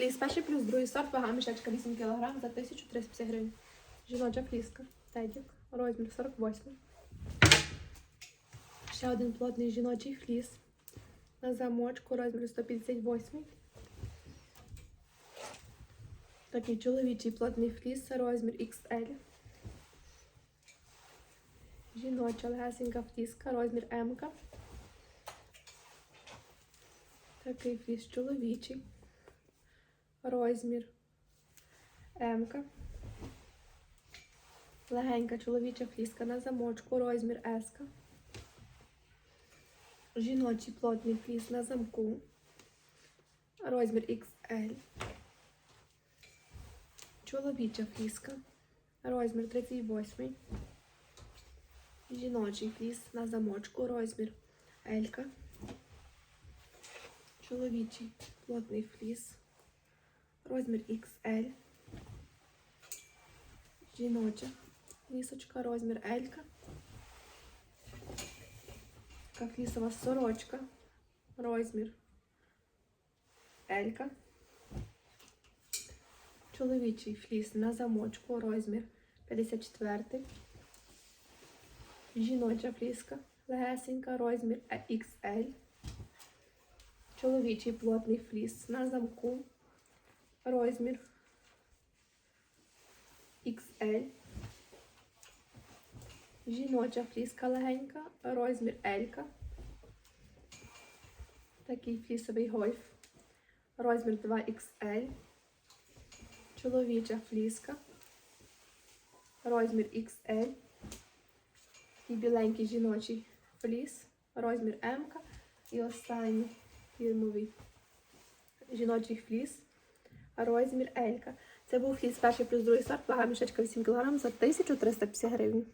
Фліс перший плюс другий сорт, вага мішечка 8 кг за 1350 гривень. Жіноча фліска. Тедік. Розмір 48. Ще один плотний жіночий фліс. На замочку розмір 158. Такий чоловічий плотний фліс, розмір XL. Жіноча легесенька фліска, розмір М. Такий фліс чоловічий. Розмір М. Легенька чоловіча фліска на замочку, розмір С. Жіночий плотний фліс на замку. Розмір XL. Чоловіча фліска. Розмір 38. Жіночий фліс на замочку. Розмір L. Чоловічий плотний фліс. Розмір XL. Жіноча флісочка, розмір L. Така флісова сорочка. Розмір L. Чоловічий фліс на замочку, розмір 54. Жіноча фліска легесенька, розмір XL. Чоловічий плотний фліс на замку, розмір XL. Жіноча фліска легенька, розмір L. Такий флісовий гольф. Розмір 2XL. Чоловіча фліска. Розмір XL. І біленький жіночий фліс. Розмір М. І останній фірмовий жіночий фліс. Розмір Елька. Це був фліс перший плюс другий сорт, вага мішечка 8 кг за 1350 гривень.